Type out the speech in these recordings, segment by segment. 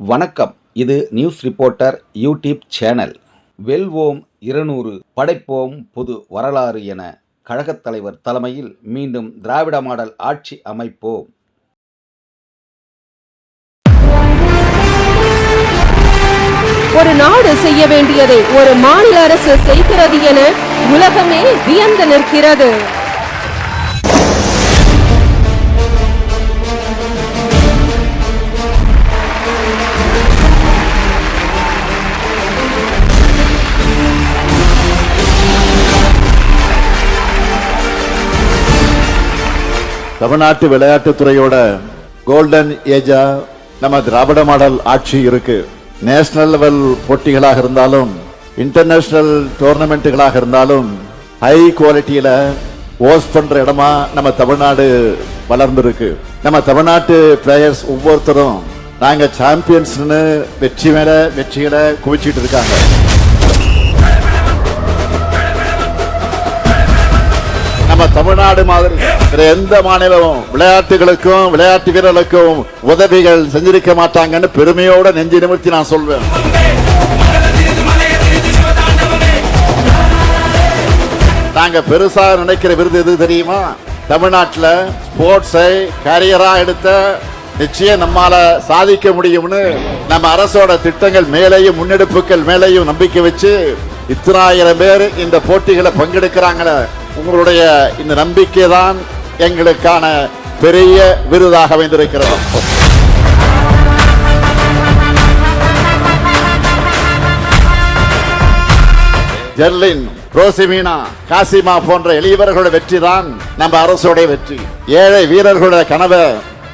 வணக்கம். இது news reporter YouTube channel. வெல்வோம் இருநூறு படைப்போம் புது வரலாறு என கழகத் தலைவர் தலைமையில் மீண்டும் திராவிட மாடல் ஆட்சி அமைப்போம். ஒரு நாடு செய்ய வேண்டியதை ஒரு மாநில அரசு செய்கிறது என உலகமே வியந்து நிற்கிறது. தமிழ்நாட்டு விளையாட்டுத்துறையோட கோல்டன் ஏஜா நம்ம திராவிட மாடல் ஆட்சி இருக்கு. நேஷனல் லெவல் போட்டிகளாக இருந்தாலும் இன்டர்நேஷனல் டோர்னமெண்ட்டுகளாக இருந்தாலும் ஹை குவாலிட்டியில ஓஸ் பண்ற இடமா நம்ம தமிழ்நாடு வளர்ந்துருக்கு. நம்ம தமிழ்நாட்டு பிளேயர்ஸ் ஒவ்வொருத்தரும் நாங்க சாம்பியன்ஸ்னு வெற்றி மேல வெற்றிகளை குவிச்சிட்டு இருக்காங்க. நம்ம தமிழ்நாடு மாதிரி வேற எந்த மாநிலமும் விளையாட்டுகளுக்கும் விளையாட்டு வீரர்களுக்கும் உதவிகள் செஞ்சிருக்க மாட்டாங்கன்னு பெருமையோட நெஞ்சு நிமிர்த்தி நான் சொல்வேன். நாங்க பெருசா நினைக்கிற விருது எது தெரியுமா? தமிழ்நாட்டில் ஸ்போர்ட்ஸை கரியரா எடுத்த நிச்சயம் நம்மால சாதிக்க முடியும்னு நம்ம அரசோட திட்டங்கள் மேலேயும் முன்னெடுப்புகள் மேலேயும் நம்பிக்கை வச்சு இத்தனாயிரம் பேர் இந்த போட்டிகளை பங்கெடுக்கிறாங்களே. உங்களுடைய இந்த நம்பிக்கை தான் எங்களுக்கான பெரிய விருதாக அமைந்திருக்கிறது. ஜெர்லின் ரோசிமீனா காசிமா போன்ற எளியவர்களுடைய வெற்றி தான் நம்ம அரசுடைய வெற்றி. ஏழை வீரர்களுடைய கனவை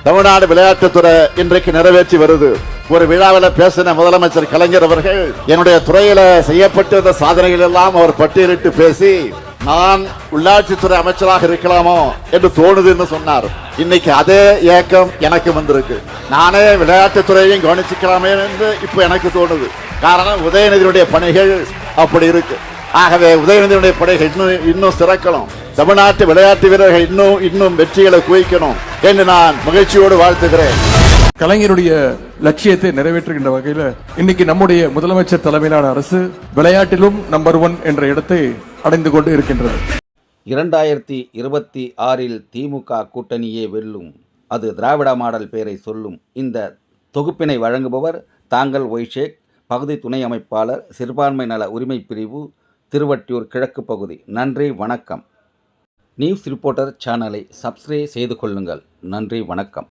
தமிழ்நாடு விளையாட்டுத்துறை இன்றைக்கு நிறைவேற்றி வருது. ஒரு விழாவில் பேசின முதலமைச்சர் கலைஞர் அவர்கள் என்னுடைய துறையில செய்யப்பட்டிருந்த சாதனைகள் எல்லாம் அவர் பட்டியலிட்டு பேசி நான் உள்ளாட்சித்துறை அமைச்சராக இருக்கலாமோ என்று தோணுதுன்னு சொன்னார். இன்னைக்கு அதே ஏக்கம் எனக்கு வந்திருக்கு. நானே விளையாட்டுத்துறையையும் கவனிச்சுக்கலாமே என்று இப்ப எனக்கு தோணுது. காரணம் உதயநிதியுடைய பணிகள் அப்படி இருக்கு. ஆகவே உதயநிதியுடைய படைகள் இன்னும் இன்னும் சிறக்கணும். தமிழ்நாட்டு விளையாட்டு வீரர்கள் இன்னும் இன்னும் வெற்றிகளை குவிக்கணும் என்று நான் மகிழ்ச்சியோடு வாழ்த்துகிறேன். கலைஞருடைய லட்சியத்தை நிறைவேற்றுகின்ற வகையில் இன்னைக்கு நம்முடைய முதலமைச்சர் தலைமையிலான அரசு விளையாட்டிலும் நம்பர் ஒன் என்ற இடத்தை அடைந்து கொண்டு இருக்கின்றது. இரண்டாயிரத்தி இருபத்தி ஆறில் திமுக கூட்டணியே வெல்லும். அது திராவிட மாடல் பெயரை சொல்லும். இந்த தொகுப்பினை வழங்குபவர் தாங்கள் ஒய்ஷேக் பகுதி துணை அமைப்பாளர் சிறுபான்மை நல உரிமை பிரிவு திருவட்டியூர் கிழக்கு பகுதி. நன்றி வணக்கம். நியூஸ் ரிப்போர்ட்டர் சேனலை சப்ஸ்கிரைப் செய்து கொள்ளுங்கள். நன்றி வணக்கம்.